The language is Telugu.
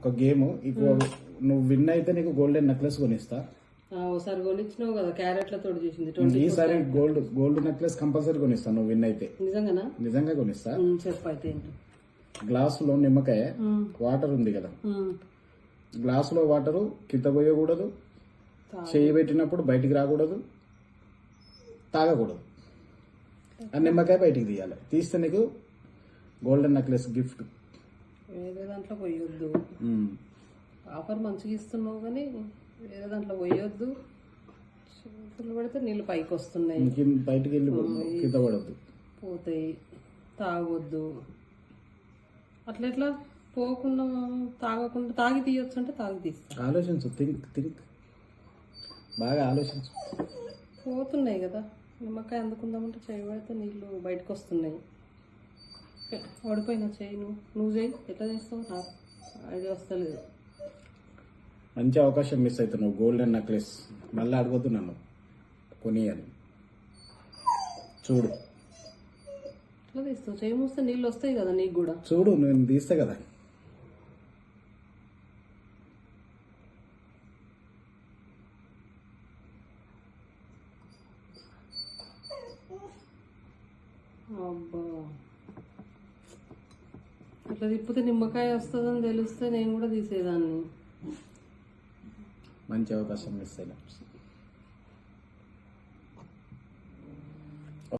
ఒక గేమ్. ఇక నువ్వు విన్ అయితే నీకు గోల్డెన్ నెక్లెస్ కొనిస్తా. ఒకసారి కొనిచ్చినావు కదా క్యారెట్లతో చేసింది ఈసారి గోల్డ్ గోల్డ్ నెక్లెస్ కంపల్సరీ కొనిస్తా నువ్వు విన్ అయితే. నిజంగానా? నిజంగా కొనిస్తా. ఏంటో? గ్లాసులో నిమ్మకాయ వాటర్ ఉంది కదా. గ్లాసులో వాటరు కింద పోయకూడదు చేయి పెట్టినప్పుడు బయటికి రాకూడదు. తాగకూడదు. ఆ నిమ్మకాయ బయటికి తీయాలి. తీస్తే నీకు గోల్డెన్ నెక్లెస్ గిఫ్ట్ దాంట్లో పోయొద్దు. ఆఫర్ మంచిగా ఇస్తున్నావు కానీ వేరే దాంట్లో పోయొద్దు. చేతులు పడితే నీళ్ళు పైకి వస్తున్నాయి బయటికి వెళ్ళి పడద్దు. పోతాయి. తాగొద్దు. అట్లా ఎట్లా? పోకుండా తాగకుండా తాగి తీయొచ్చు అంటే తాగి తీస్తా. ఆలోచించు థింక్ థింక్ బాగా ఆలోచించు. పోతున్నాయి కదా. నిమ్మకాయ అందుకుందామంటే చేయి పడితే నీళ్ళు బయటకు వస్తున్నాయి ఓడిపోయినా చేయి నువ్వు నువ్వు చేయి ఎట్లా చేస్తావు? నాకు ఐడియా వస్తలేదు. మంచి అవకాశం మిస్ అవుతున్నావు గోల్డెన్ నెక్లెస్ మళ్ళీ అడగొద్దు నన్ను. కొనియని చూడు. ఎట్లా తీస్తావు? చేయి మూస్తే నీళ్ళు వస్తాయి కదా నీకు కూడా. చూడు నేను తీస్తా కదా. అబ్బా. అట్లా తిప్పితే నిమ్మకాయ వస్తుందని తెలిస్తే నేను కూడా తీసేదాన్ని. మంచి అవకాశం మిస్ అయినా